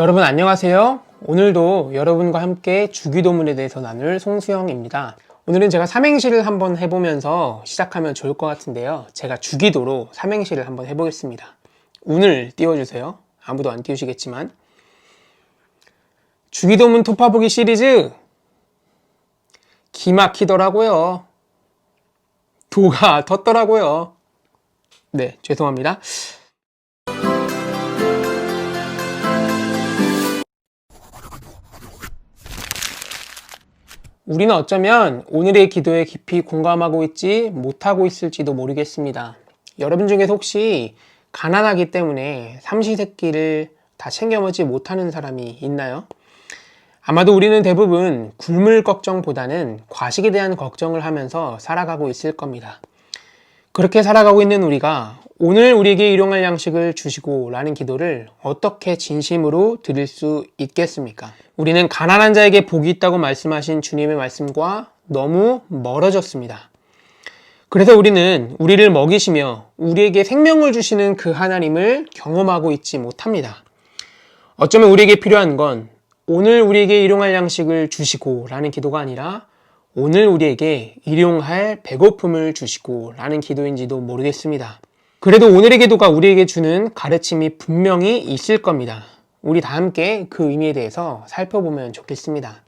여러분 안녕하세요. 오늘도 여러분과 함께 주기도문에 대해서 나눌 송수영입니다. 오늘은 제가 삼행시를 한번 해보면서 시작하면 좋을 것 같은데요. 제가 주기도로 삼행시를 한번 해보겠습니다. 운을 띄워주세요. 아무도 안 띄우시겠지만. 주기도문 토파보기 시리즈 기막히더라고요. 도가 텄더라고요. 네, 죄송합니다. 우리는 어쩌면 오늘의 기도에 깊이 공감하고 있지 못하고 있을지도 모르겠습니다. 여러분 중에서 혹시 가난하기 때문에 삼시세끼를 다 챙겨 먹지 못하는 사람이 있나요? 아마도 우리는 대부분 굶을 걱정보다는 과식에 대한 걱정을 하면서 살아가고 있을 겁니다. 그렇게 살아가고 있는 우리가 오늘 우리에게 일용할 양식을 주시고 라는 기도를 어떻게 진심으로 드릴 수 있겠습니까? 우리는 가난한 자에게 복이 있다고 말씀하신 주님의 말씀과 너무 멀어졌습니다. 그래서 우리는 우리를 먹이시며 우리에게 생명을 주시는 그 하나님을 경험하고 있지 못합니다. 어쩌면 우리에게 필요한 건 오늘 우리에게 일용할 양식을 주시고 라는 기도가 아니라 오늘 우리에게 일용할 배고픔을 주시고 라는 기도인지도 모르겠습니다. 그래도 오늘의 기도가 우리에게 주는 가르침이 분명히 있을 겁니다. 우리 다 함께 그 의미에 대해서 살펴보면 좋겠습니다.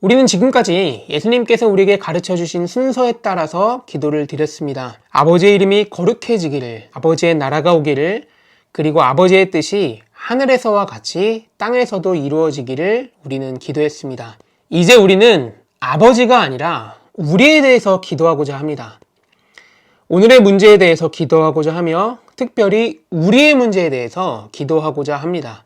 우리는 지금까지 예수님께서 우리에게 가르쳐 주신 순서에 따라서 기도를 드렸습니다. 아버지의 이름이 거룩해지기를, 아버지의 나라가 오기를, 그리고 아버지의 뜻이 하늘에서와 같이 땅에서도 이루어지기를 우리는 기도했습니다. 이제 우리는 아버지가 아니라 우리에 대해서 기도하고자 합니다. 오늘의 문제에 대해서 기도하고자 하며 특별히 우리의 문제에 대해서 기도하고자 합니다.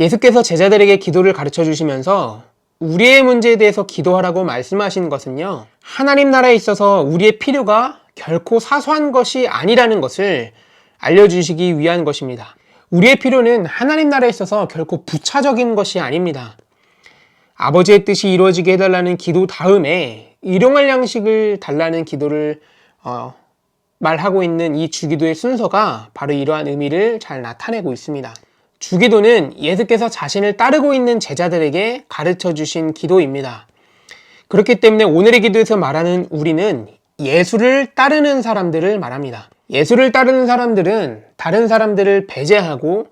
예수께서 제자들에게 기도를 가르쳐 주시면서 우리의 문제에 대해서 기도하라고 말씀하신 것은요, 하나님 나라에 있어서 우리의 필요가 결코 사소한 것이 아니라는 것을 알려주시기 위한 것입니다. 우리의 필요는 하나님 나라에 있어서 결코 부차적인 것이 아닙니다. 아버지의 뜻이 이루어지게 해달라는 기도 다음에 일용할 양식을 달라는 기도를 어, 말하고 있는 이 주기도의 순서가 바로 이러한 의미를 잘 나타내고 있습니다. 주기도는 예수께서 자신을 따르고 있는 제자들에게 가르쳐 주신 기도입니다. 그렇기 때문에 오늘의 기도에서 말하는 우리는 예수를 따르는 사람들을 말합니다. 예수를 따르는 사람들은 다른 사람들을 배제하고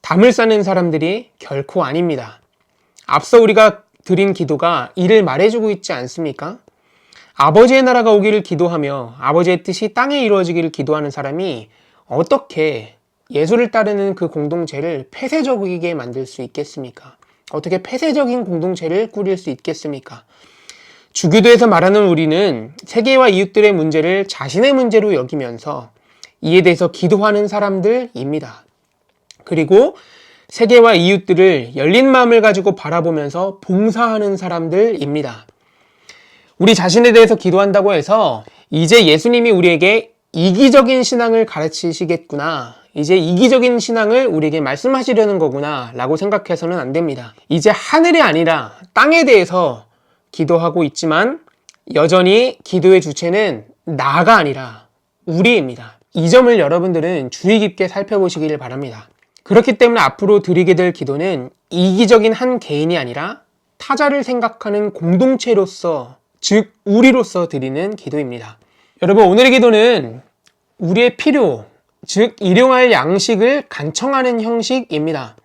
담을 쌓는 사람들이 결코 아닙니다. 앞서 우리가 드린 기도가 이를 말해주고 있지 않습니까? 아버지의 나라가 오기를 기도하며 아버지의 뜻이 땅에 이루어지기를 기도하는 사람이 어떻게 예수를 따르는 그 공동체를 폐쇄적이게 만들 수 있겠습니까? 어떻게 폐쇄적인 공동체를 꾸릴 수 있겠습니까? 주기도에서 말하는 우리는 세계와 이웃들의 문제를 자신의 문제로 여기면서 이에 대해서 기도하는 사람들입니다. 그리고 세계와 이웃들을 열린 마음을 가지고 바라보면서 봉사하는 사람들입니다. 우리 자신에 대해서 기도한다고 해서 이제 예수님이 우리에게 이기적인 신앙을 가르치시겠구나. 이제 이기적인 신앙을 우리에게 말씀하시려는 거구나. 라고 생각해서는 안 됩니다. 이제 하늘이 아니라 땅에 대해서 기도하고 있지만 여전히 기도의 주체는 나가 아니라 우리입니다. 이 점을 여러분들은 주의 깊게 살펴보시기를 바랍니다. 그렇기 때문에 앞으로 드리게 될 기도는 이기적인 한 개인이 아니라 타자를 생각하는 공동체로서 즉 우리로서 드리는 기도입니다. 여러분 오늘의 기도는 우리의 필요, 즉 일용할 양식을 간청하는 형식입니다.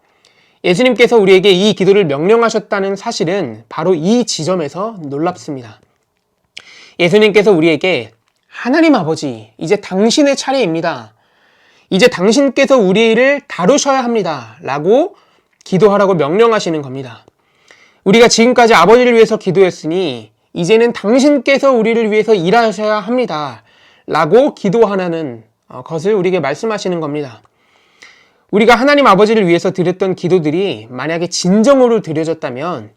예수님께서 우리에게 이 기도를 명령하셨다는 사실은 바로 이 지점에서 놀랍습니다. 예수님께서 우리에게 하나님 아버지, 이제 당신의 차례입니다. 이제 당신께서 우리를 다루셔야 합니다. 라고 기도하라고 명령하시는 겁니다. 우리가 지금까지 아버지를 위해서 기도했으니 이제는 당신께서 우리를 위해서 일하셔야 합니다. 라고 기도하는 어, 것을 우리에게 말씀하시는 겁니다. 우리가 하나님 아버지를 위해서 드렸던 기도들이 만약에 진정으로 드려졌다면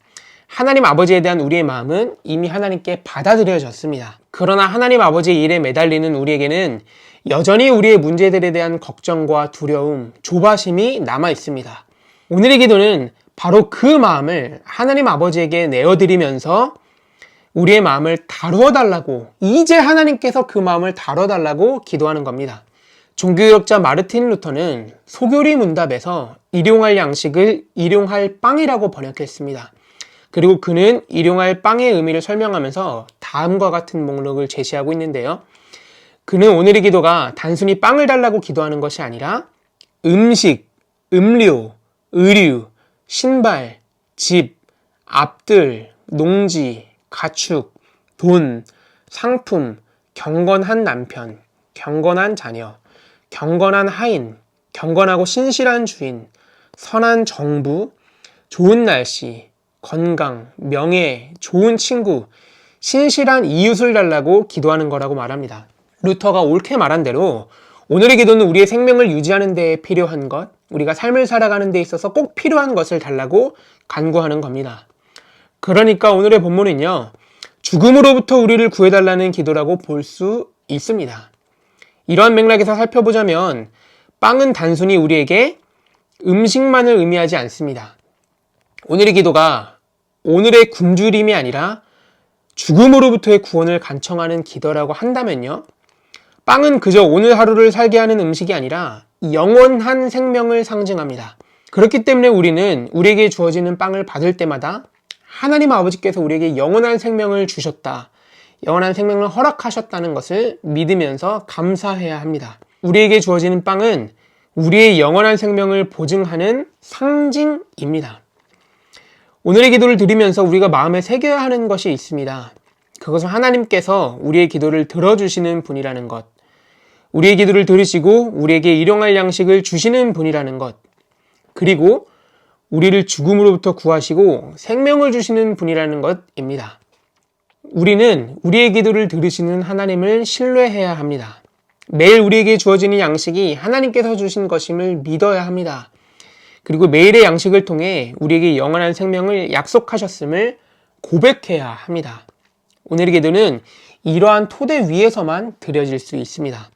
하나님 아버지에 대한 우리의 마음은 이미 하나님께 받아들여졌습니다. 그러나 하나님 아버지의 일에 매달리는 우리에게는 여전히 우리의 문제들에 대한 걱정과 두려움, 조바심이 남아 있습니다. 오늘의 기도는 바로 그 마음을 하나님 아버지에게 내어드리면서 우리의 마음을 다루어 달라고 이제 하나님께서 그 마음을 다뤄 달라고 기도하는 겁니다. 종교개혁자 마르틴 루터는 소교리 문답에서 일용할 양식을 일용할 빵이라고 번역했습니다. 그리고 그는 일용할 빵의 의미를 설명하면서 다음과 같은 목록을 제시하고 있는데요. 그는 오늘의 기도가 단순히 빵을 달라고 기도하는 것이 아니라 음식, 음료, 의류, 신발, 집, 앞들, 농지, 가축, 돈, 상품, 경건한 남편, 경건한 자녀, 경건한 하인, 경건하고 신실한 주인, 선한 정부, 좋은 날씨, 건강, 명예, 좋은 친구, 신실한 이웃을 달라고 기도하는 거라고 말합니다. 루터가 옳게 말한 대로 오늘의 기도는 우리의 생명을 유지하는 데 필요한 것, 우리가 삶을 살아가는 데 있어서 꼭 필요한 것을 달라고 간구하는 겁니다. 그러니까 오늘의 본문은요, 죽음으로부터 우리를 구해달라는 기도라고 볼 수 있습니다. 이러한 맥락에서 살펴보자면, 빵은 단순히 우리에게 음식만을 의미하지 않습니다. 오늘의 기도가 오늘의 굶주림이 아니라 죽음으로부터의 구원을 간청하는 기도라고 한다면요. 빵은 그저 오늘 하루를 살게 하는 음식이 아니라 영원한 생명을 상징합니다. 그렇기 때문에 우리는 우리에게 주어지는 빵을 받을 때마다 하나님 아버지께서 우리에게 영원한 생명을 주셨다. 영원한 생명을 허락하셨다는 것을 믿으면서 감사해야 합니다. 우리에게 주어지는 빵은 우리의 영원한 생명을 보증하는 상징입니다. 오늘의 기도를 드리면서 우리가 마음에 새겨야 하는 것이 있습니다. 그것은 하나님께서 우리의 기도를 들어주시는 분이라는 것. 우리의 기도를 들으시고 우리에게 일용할 양식을 주시는 분이라는 것. 그리고 우리를 죽음으로부터 구하시고 생명을 주시는 분이라는 것입니다. 우리는 우리의 기도를 들으시는 하나님을 신뢰해야 합니다. 매일 우리에게 주어지는 양식이 하나님께서 주신 것임을 믿어야 합니다. 그리고 매일의 양식을 통해 우리에게 영원한 생명을 약속하셨음을 고백해야 합니다. 오늘의 기도는 이러한 토대 위에서만 드려질 수 있습니다.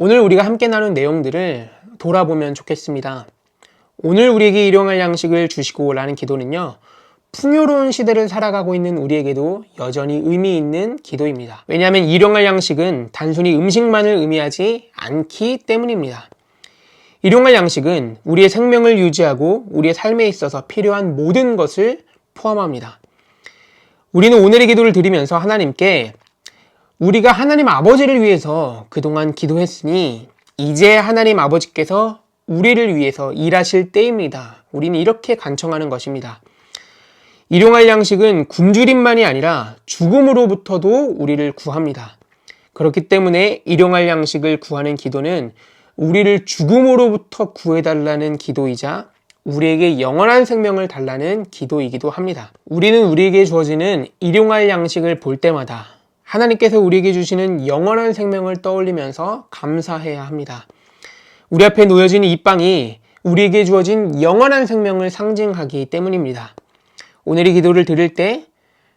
오늘 우리가 함께 나눈 내용들을 돌아보면 좋겠습니다. 오늘 우리에게 일용할 양식을 주시고 라는 기도는요, 풍요로운 시대를 살아가고 있는 우리에게도 여전히 의미 있는 기도입니다. 왜냐하면 일용할 양식은 단순히 음식만을 의미하지 않기 때문입니다. 일용할 양식은 우리의 생명을 유지하고 우리의 삶에 있어서 필요한 모든 것을 포함합니다. 우리는 오늘의 기도를 드리면서 하나님께 우리가 하나님 아버지를 위해서 그동안 기도했으니 이제 하나님 아버지께서 우리를 위해서 일하실 때입니다. 우리는 이렇게 간청하는 것입니다. 일용할 양식은 굶주림만이 아니라 죽음으로부터도 우리를 구합니다. 그렇기 때문에 일용할 양식을 구하는 기도는 우리를 죽음으로부터 구해달라는 기도이자 우리에게 영원한 생명을 달라는 기도이기도 합니다. 우리는 우리에게 주어지는 일용할 양식을 볼 때마다 하나님께서 우리에게 주시는 영원한 생명을 떠올리면서 감사해야 합니다. 우리 앞에 놓여진 이 빵이 우리에게 주어진 영원한 생명을 상징하기 때문입니다. 오늘 이 기도를 드릴 때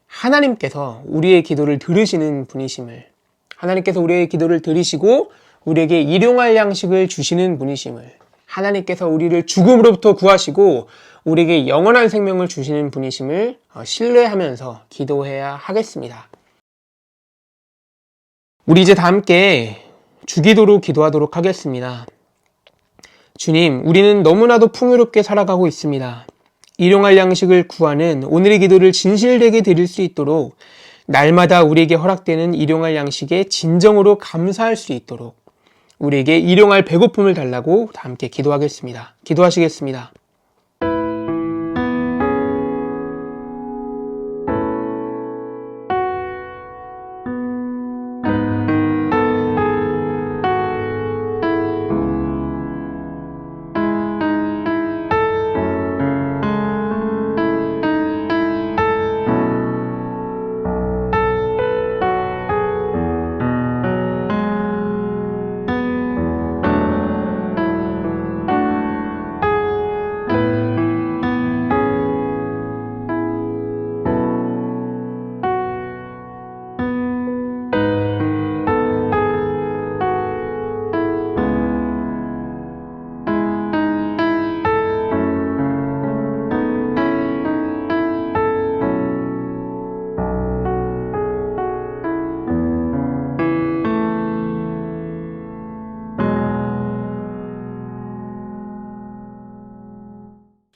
하나님께서 우리의 기도를 들으시는 분이심을 하나님께서 우리의 기도를 들으시고 우리에게 일용할 양식을 주시는 분이심을 하나님께서 우리를 죽음으로부터 구하시고 우리에게 영원한 생명을 주시는 분이심을 어, 신뢰하면서 기도해야 하겠습니다. 우리 이제 다 함께 주기도로 기도하도록 하겠습니다. 주님, 우리는 너무나도 풍요롭게 살아가고 있습니다. 일용할 양식을 구하는 오늘의 기도를 진실되게 드릴 수 있도록 날마다 우리에게 허락되는 일용할 양식에 진정으로 감사할 수 있도록 우리에게 일용할 배고픔을 달라고 다 함께 기도하겠습니다. 기도하시겠습니다.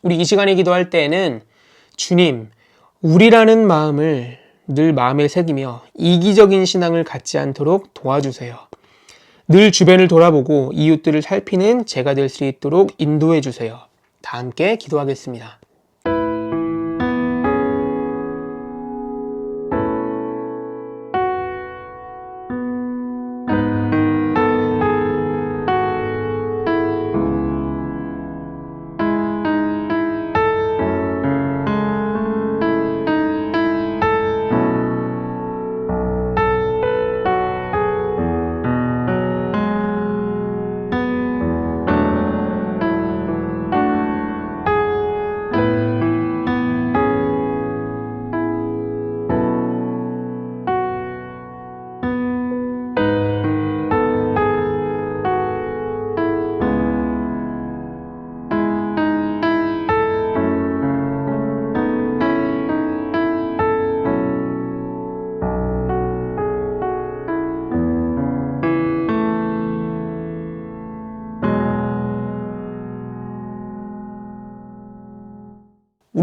우리 이 시간에 기도할 때에는 주님, 우리라는 마음을 늘 마음에 새기며 이기적인 신앙을 갖지 않도록 도와주세요. 늘 주변을 돌아보고 이웃들을 살피는 제가 될 수 있도록 인도해 주세요. 다 함께 기도하겠습니다.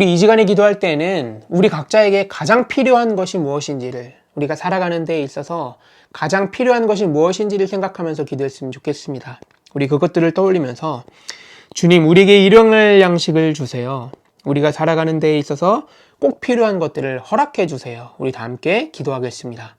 우리 이 시간에 기도할 때는 우리 각자에게 가장 필요한 것이 무엇인지를 우리가 살아가는 데 있어서 가장 필요한 것이 무엇인지를 생각하면서 기도했으면 좋겠습니다. 우리 그것들을 떠올리면서 주님 우리에게 일용할 양식을 주세요. 우리가 살아가는 데 있어서 꼭 필요한 것들을 허락해 주세요. 우리 다 함께 기도하겠습니다.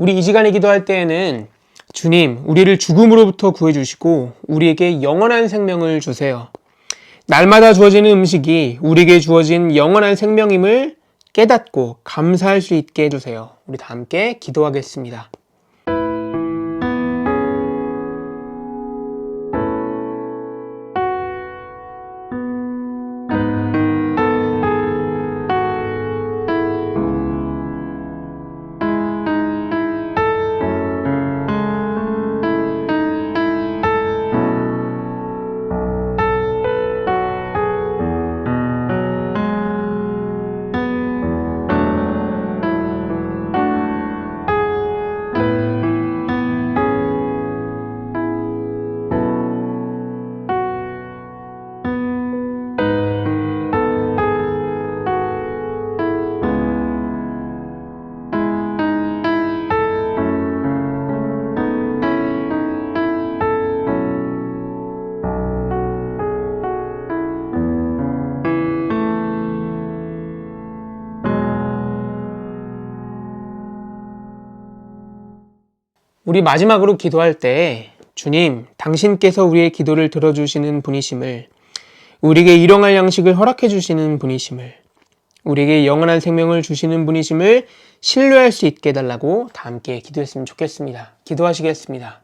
우리 이 시간에 기도할 때에는 주님, 우리를 죽음으로부터 구해주시고 우리에게 영원한 생명을 주세요. 날마다 주어지는 음식이 우리에게 주어진 영원한 생명임을 깨닫고 감사할 수 있게 해주세요. 우리 다 함께 기도하겠습니다. 우리 마지막으로 기도할 때 주님, 당신께서 우리의 기도를 들어주시는 분이심을 우리에게 일용할 양식을 허락해 주시는 분이심을 우리에게 영원한 생명을 주시는 분이심을 신뢰할 수 있게 해달라고 다 함께 기도했으면 좋겠습니다. 기도하시겠습니다.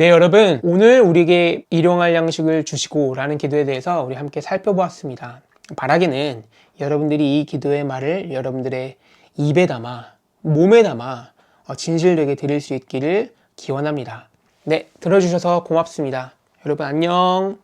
네, 여러분. 오늘 우리에게 일용할 양식을 주시고 라는 기도에 대해서 우리 함께 살펴보았습니다. 바라기는 여러분들이 이 기도의 말을 여러분들의 입에 담아, 몸에 담아 어, 진실되게 드릴 수 있기를 기원합니다. 네, 들어주셔서 고맙습니다. 여러분 안녕.